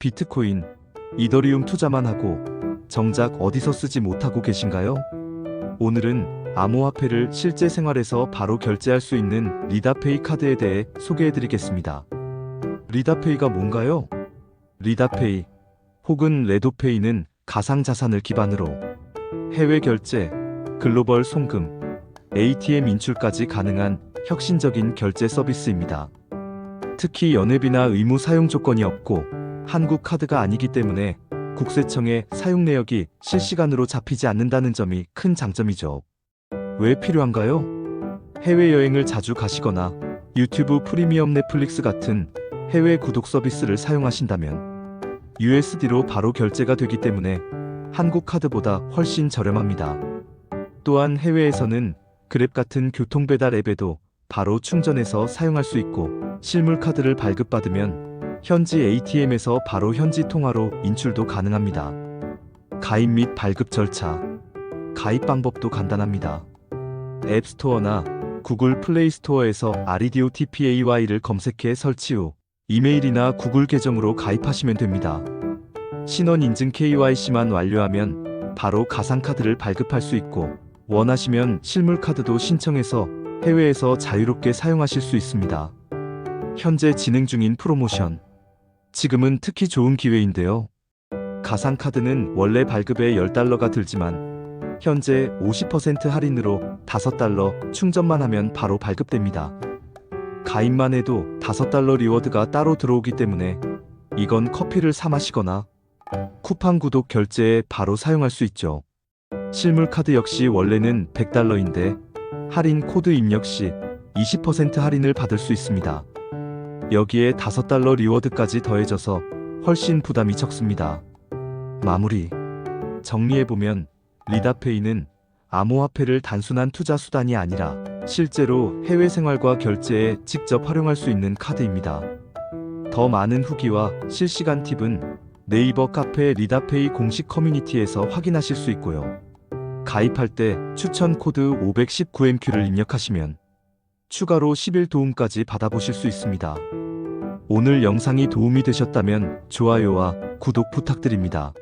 비트코인, 이더리움 투자만 하고 정작 어디서 쓰지 못하고 계신가요? 오늘은 암호화폐를 실제 생활에서 바로 결제할 수 있는 리다페이 카드에 대해 소개해 드리겠습니다. 리다페이가 뭔가요? 리다페이 혹은 레도페이는 가상자산을 기반으로 해외 결제, 글로벌 송금, ATM 인출까지 가능한 혁신적인 결제 서비스입니다. 특히 연회비나 의무 사용 조건이 없고 한국 카드가 아니기 때문에 국세청의 사용 내역이 실시간으로 잡히지 않는다는 점이 큰 장점이죠. 왜 필요한가요? 해외여행을 자주 가시거나 유튜브 프리미엄 넷플릭스 같은 해외 구독 서비스를 사용하신다면 USD로 바로 결제가 되기 때문에 한국 카드보다 훨씬 저렴합니다. 또한 해외에서는 그랩 같은 교통 배달 앱에도 바로 충전해서 사용할 수 있고 실물 카드를 발급받으면 현지 ATM에서 바로 현지 통화로 인출도 가능합니다. 가입 및 발급 절차. 가입 방법도 간단합니다. 앱스토어나 구글 플레이 스토어에서 REDOTPAY를 검색해 설치 후 이메일이나 구글 계정으로 가입하시면 됩니다. 신원 인증 KYC만 완료하면 바로 가상카드를 발급할 수 있고 원하시면 실물 카드도 신청해서 해외에서 자유롭게 사용하실 수 있습니다. 현재 진행 중인 프로모션. 지금은 특히 좋은 기회인데요. 가상카드는 원래 발급에 10달러가 들지만 현재 50% 할인으로 5달러 충전만 하면 바로 발급됩니다. 가입만 해도 5달러 리워드가 따로 들어오기 때문에 이건 커피를 사 마시거나 쿠팡 구독 결제에 바로 사용할 수 있죠. 실물 카드 역시 원래는 100달러인데 할인 코드 입력 시 20% 할인을 받을 수 있습니다. 여기에 5달러 리워드까지 더해져서 훨씬 부담이 적습니다. 마무리. 정리해보면 리다페이는 암호화폐를 단순한 투자 수단이 아니라 실제로 해외 생활과 결제에 직접 활용할 수 있는 카드입니다. 더 많은 후기와 실시간 팁은 네이버 카페 리다페이 공식 커뮤니티에서 확인하실 수 있고요. 가입할 때 추천 코드 519MQ를 입력하시면 추가로 10일 도움까지 받아보실 수 있습니다. 오늘 영상이 도움이 되셨다면 좋아요와 구독 부탁드립니다.